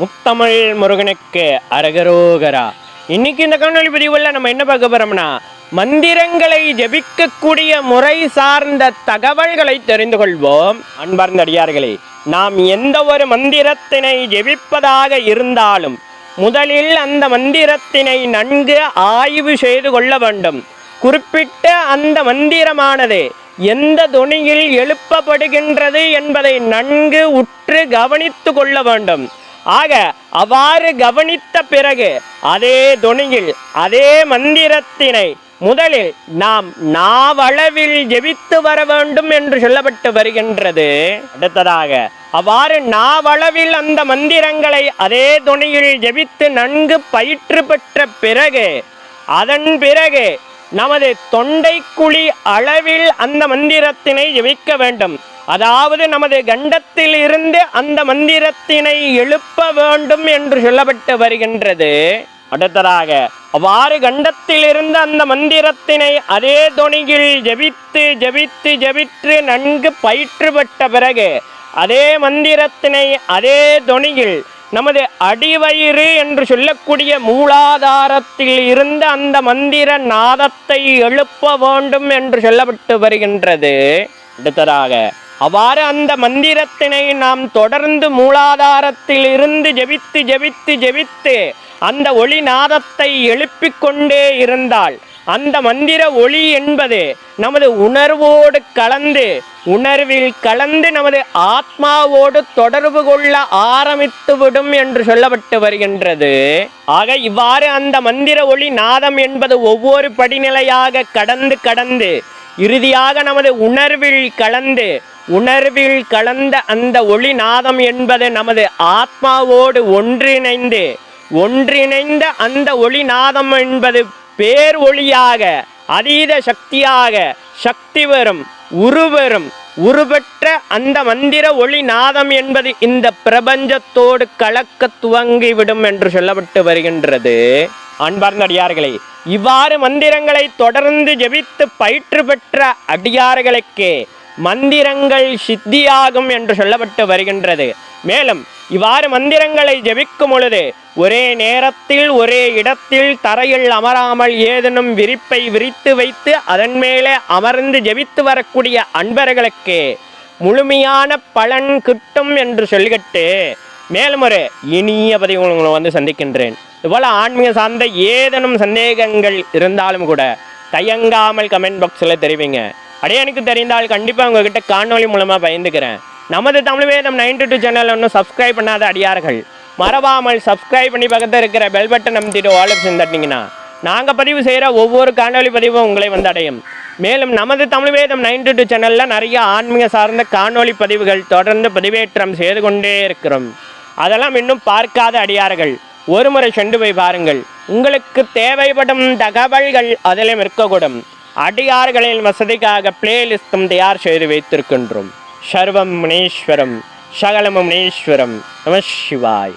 முத்தமிழ் முருகனுக்கு அரகரோகரா. இன்னைக்கு இந்த காணொலி பதிவுள்ள நம்ம என்ன பார்க்க போறோம்னா மந்திரங்களை ஜெபிக்கக்கூடிய முறை சார்ந்த தகவல்களை தெரிந்து கொள்வோம். அன்பார்ந்த அடியார்களே நாம் எந்த ஒரு மந்திரத்தினை ஜெபிப்பதாக இருந்தாலும் முதலில் அந்த மந்திரத்தினை நன்கு ஆய்வு செய்து கொள்ள வேண்டும். குறிப்பிட்ட அந்த மந்திரமானது எந்த துணியில் எழுப்பப்படுகின்றது என்பதை நன்கு உற்று கவனித்து கொள்ள வேண்டும். ஆக அவ்வாறு கவனித்த பிறகு அதே துணியில் அதே மந்திரத்தினை முதலில் நாம் நாவளவில் ஜெபித்து வர வேண்டும் என்று சொல்லப்பட்டு வருகின்றது. அடுத்ததாக அவ்வாறு நாவளவில் அந்த மந்திரங்களை அதே துணியில் ஜெபித்து நன்கு பயிற்று பெற்ற பிறகு அதன் பிறகு நமது தொண்டைக்குழி அளவில் அந்த மந்திரத்தினை ஜெபிக்க வேண்டும். அதாவது நமது கண்டத்தில் இருந்து அந்த மந்திரத்தினை எழுப்ப வேண்டும் என்று சொல்லப்பட்டு வருகின்றது. அடுத்ததாக அவ்வாறு கண்டத்தில் இருந்து அந்த மந்திரத்தினை அதே தொனியில் ஜெபித்து ஜெபித்து ஜெபித்து நன்கு பயிற்றுப்பட்ட பிறகு அதே மந்திரத்தினை அதே தொனியில் நமது அடிவயிறு என்று சொல்லக்கூடிய மூலாதாரத்தில் இருந்த அந்த மந்திர நாதத்தை எழுப்ப வேண்டும் என்று சொல்லப்பட்டு வருகின்றது. அடுத்ததாக அவ்வாறு அந்த மந்திரத்தினை நாம் தொடர்ந்து மூலாதாரத்தில் இருந்து ஜெபித்து ஜெபித்து ஜெபித்து அந்த ஒளி நாதத்தை எழுப்பிக் கொண்டே இருந்தால் அந்த மந்திர ஒளி என்பது நமது உணர்வோடு கலந்து உணர்வில் கலந்து நமது ஆத்மாவோடு தொடர்பு கொள்ள ஆரம்பித்து விடும் என்று சொல்லப்பட்டு வருகின்றது. ஆக இவ்வாறு அந்த மந்திர ஒளி நாதம் என்பது ஒவ்வொரு படிநிலையாக கடந்து கடந்து இறுதியாக நமது உணர்வில் கலந்து உணர்வில் கலந்த அந்த ஒளி நாதம் என்பது நமது ஆத்மாவோடு ஒன்றிணைந்து ஒன்றிணைந்த அந்த ஒளி நாதம் என்பது பேர் ஒளியாக அதீத சக்தியாக சக்தி வரும் உருவரும் உருபெற்ற அந்த மந்திர ஒளி நாதம் என்பது இந்த பிரபஞ்சத்தோடு கலக்க துவங்கிவிடும் என்று சொல்லப்பட்டு வருகின்றது. அன்பார்ந்த அடியார்களே இவ்வாறு மந்திரங்களை தொடர்ந்து ஜெபித்து பயிற்று பெற்ற அடியார்களுக்கே மந்திரங்கள் சித்தியாகும் என்று சொல்லப்பட்டு வருகின்றது. மேலும் இவ்வாறு மந்திரங்களை ஜெபிக்கும் பொழுது ஒரே நேரத்தில் ஒரே இடத்தில் தரையில் அமராமல் ஏதேனும் விரிப்பை விரித்து வைத்து அதன் மேலே அமர்ந்து ஜெபித்து வரக்கூடிய அன்பர்களுக்கு முழுமையான பலன் கிட்டும் என்று சொல்லிக்கிட்டு மேலும் ஒரு இனிய பதிவு உங்களை வந்து சந்திக்கின்றேன். இதுபோல் ஆன்மீக சார்ந்த ஏதேனும் சந்தேகங்கள் இருந்தாலும் கூட தயங்காமல் கமெண்ட் பாக்ஸில் தெரிவிங்க. அப்படியே எனக்கு தெரிந்தால் கண்டிப்பாக உங்ககிட்ட காணொளி மூலமாக பயந்துக்கிறேன். நமது Tamil Vedham ninety two channel ஒன்றும் சப்ஸ்கிரைப் பண்ணாத அடியார்கள் மறவாமல் சப்ஸ்கிரைப் பண்ணி பக்கத்தில் இருக்கிற பெல் பட்டன் அமைத்திட்டு ஆல் ஆப்ஷன் தட்டினீங்கன்னா நாங்கள் பதிவு செய்கிற ஒவ்வொரு காணொளி பதிவும் உங்களை வந்து அடையும். மேலும் நமது தமிழ் வேதம் நைன்டி டூ சேனலில் நிறைய ஆன்மீக சார்ந்த காணொளி பதிவுகள் தொடர்ந்து பதிவேற்றம் செய்து கொண்டே இருக்கிறோம். அதெல்லாம் இன்னும் பார்க்காத அடியார்கள் ஒரு முறை சென்று போய் பாருங்கள். உங்களுக்கு தேவைப்படும் தகவல்கள் அதிலும் இருக்கக்கூடும். அடியார்களின் வசதிக்காக பிளேலிஸ்டும் தயார் செய்து வைத்திருக்கின்றோம். സർവം മുണീശ്വരം സകലമുണീശ്വരം നമ ശിവായ